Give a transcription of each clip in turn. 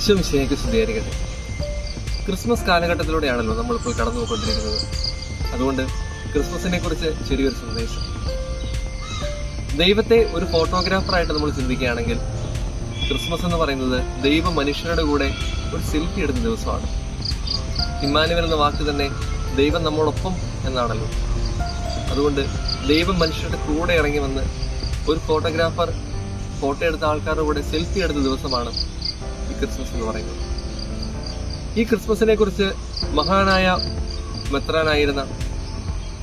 ഈശോ മിശ്രയ്ക്ക് സ്തുതിയായിരിക്കട്ടെ. ക്രിസ്മസ് കാലഘട്ടത്തിലൂടെയാണല്ലോ നമ്മളിപ്പോൾ കടന്നു പോയിക്കൊണ്ടിരിക്കുന്നത് അതുകൊണ്ട് ക്രിസ്മസിനെ കുറിച്ച് ചെറിയൊരു സന്ദേശം. ദൈവത്തെ ഒരു ഫോട്ടോഗ്രാഫറായിട്ട് നമ്മൾ ചിന്തിക്കുകയാണെങ്കിൽ ക്രിസ്മസ് എന്ന് പറയുന്നത് ദൈവ മനുഷ്യരുടെ കൂടെ ഒരു സെൽഫി എടുത്ത ദിവസമാണ്. ഇമ്മാനുവൽ എന്ന വാക്ക് തന്നെ ദൈവം നമ്മോടൊപ്പം എന്നാണല്ലോ. അതുകൊണ്ട് ദൈവം മനുഷ്യരുടെ കൂടെ ഇറങ്ങി വന്ന് ഒരു ഫോട്ടോഗ്രാഫർ ഫോട്ടോ എടുത്ത ആൾക്കാരുടെ കൂടെ സെൽഫി എടുത്ത ദിവസമാണ് ഈ ക്രിസ്മസ് എന്ന് പറയുന്നത്. ഈ ക്രിസ്മസിനെ കുറിച്ച് മഹാനായ മെത്രാനായിരുന്ന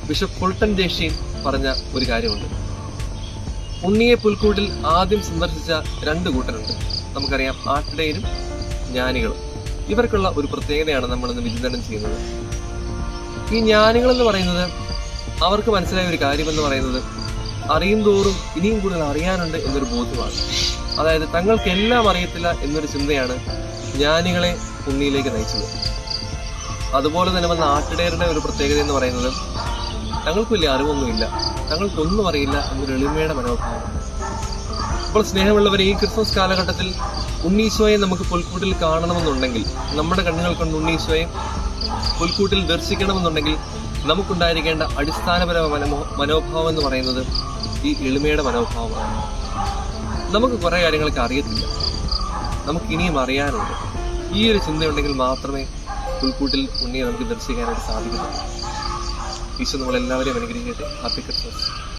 ബിഷപ്പ് ഫുൾട്ടൻ ദേശീൻ പറഞ്ഞ ഒരു കാര്യമുണ്ട്. ഉണ്ണിയെ പുൽക്കൂട്ടിൽ ആദ്യം സന്ദർശിച്ച രണ്ട് കൂട്ടരുണ്ട്. നമുക്കറിയാം ആട്ടിടയനും ജ്ഞാനികളും. ഇവർക്കുള്ള ഒരു പ്രത്യേകതയാണ് നമ്മൾ ഇന്ന് വിചിന്തനം ചെയ്യുന്നത്. ഈ ജ്ഞാനികൾ എന്ന് പറയുന്നത് അവർക്ക് മനസ്സിലായ ഒരു കാര്യമെന്ന് പറയുന്നത് അറിയും തോറും ഇനിയും കൂടുതൽ അറിയാനുണ്ട് എന്നൊരു ബോധ്യമാണ്. അതായത് തങ്ങൾക്ക് എല്ലാം അറിയത്തില്ല എന്നൊരു ചിന്തയാണ് ജ്ഞാനികളെ ഉണ്ണിയിലേക്ക് നയിച്ചത്. അതുപോലെ തന്നെ വന്ന ആട്ടിടയരുടെ ഒരു പ്രത്യേകത എന്ന് പറയുന്നത് തങ്ങൾക്ക് വലിയ അറിവൊന്നുമില്ല തങ്ങൾക്കൊന്നും അറിയില്ല എന്നൊരു എളിമയുടെ മനോഭാവമാണ് ഇപ്പോൾ സ്നേഹമുള്ളവർ ഈ ക്രിസ്മസ് കാലഘട്ടത്തിൽ ഉണ്ണീശോയെ നമുക്ക് പുൽക്കൂട്ടിൽ കാണണമെന്നുണ്ടെങ്കിൽ നമ്മുടെ കണ്ണുകൾ കൊണ്ട് ഉണ്ണീശോയെ പുൽക്കൂട്ടിൽ ദർശിക്കണമെന്നുണ്ടെങ്കിൽ നമുക്കുണ്ടായിരിക്കേണ്ട അടിസ്ഥാനപരമായ മനോഭാവം എന്ന് പറയുന്നത് ഈ എളിമയുടെ മനോഭാവമാണ്. നമുക്ക് കുറേ കാര്യങ്ങളൊക്കെ അറിയത്തില്ല. നമുക്ക് ഇനിയും അറിയാനുണ്ട്. ഈ ഒരു ചിന്തയുണ്ടെങ്കിൽ മാത്രമേ പുൽക്കൂട്ടിൽ ഉണ്ണിയെ നമുക്ക് ദർശിക്കാനായിട്ട് സാധിക്കുന്നുള്ളൂ ഈശോ നമ്മളെല്ലാവരെയും അനുഗ്രഹിക്കട്ടെ. Happy Christmas.